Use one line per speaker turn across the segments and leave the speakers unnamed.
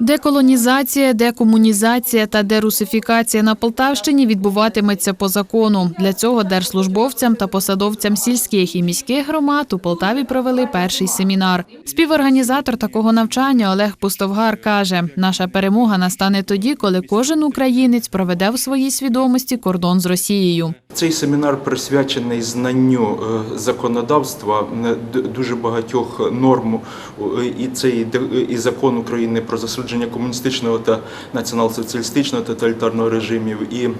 Деколонізація, декомунізація та дерусифікація на Полтавщині відбуватиметься по закону. Для цього держслужбовцям та посадовцям сільських і міських громад у Полтаві провели перший семінар. Співорганізатор такого навчання Олег Пустовгар каже: наша перемога настане тоді, коли кожен українець проведе в своїй свідомості кордон з Росією.
Цей семінар присвячений знанню е, законодавства е, дуже багатьох норм е, і цей і закон України про засудження комуністичного та націонал-соціалістичного тоталітарного режимів і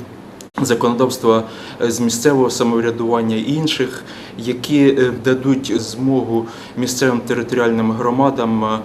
законодавства з місцевого самоврядування і інших, які дадуть змогу місцевим територіальним громадам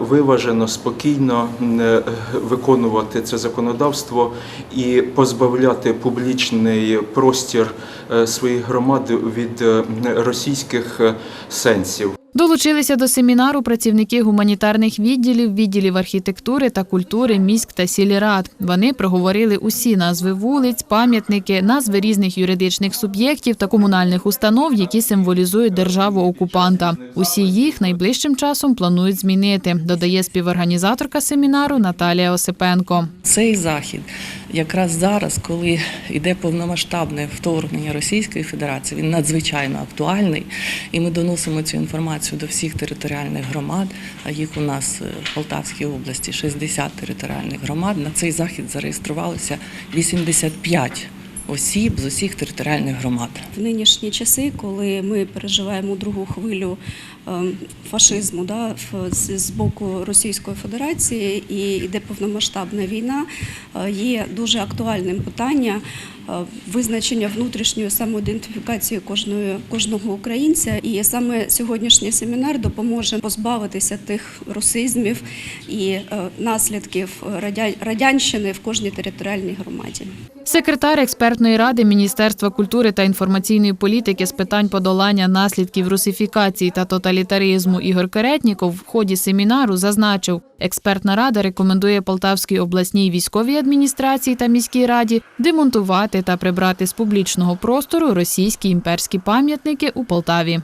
виважено, спокійно е, виконувати це законодавство і позбавляти публічний простір е, своїх громад від е, російських е, сенсів.
Долучилися до семінару працівники гуманітарних відділів, відділів архітектури та культури міськ та сільрад. Вони проговорили усі назви вулиць, пам'ятники, назви різних юридичних суб'єктів та комунальних установ, які символізують державу окупанта. Усі їх найближчим часом планують змінити, додає співорганізаторка семінару Наталія Осипенко.
Цей захід якраз зараз, коли йде повномасштабне вторгнення Російської Федерації, він надзвичайно актуальний, і ми доносимо цю інформацію до всіх територіальних громад. А їх у нас е, в Полтавській області 60 територіальних громад. На цей захід зареєструвалося 85 осіб з усіх територіальних громад.
В нинішні часи, коли ми переживаємо другу хвилю ем, фашизму да, з боку Російської Федерації і йде повномасштабна війна, е, є дуже актуальним питання е, визначення внутрішньої самоідентифікації кожної, кожного українця. І саме сьогоднішній семінар допоможе позбавитися тих русизмів і е, наслідків радя- радянщини в кожній територіальній громаді.
Секретар експертної ради Міністерства культури та інформаційної політики з питань подолання наслідків русифікації та тоталітаризму Ігор Керетніков в ході семінару зазначив, експертна рада рекомендує Полтавській обласній військовій адміністрації та міській раді демонтувати та прибрати з публічного простору російські імперські пам'ятники у Полтаві.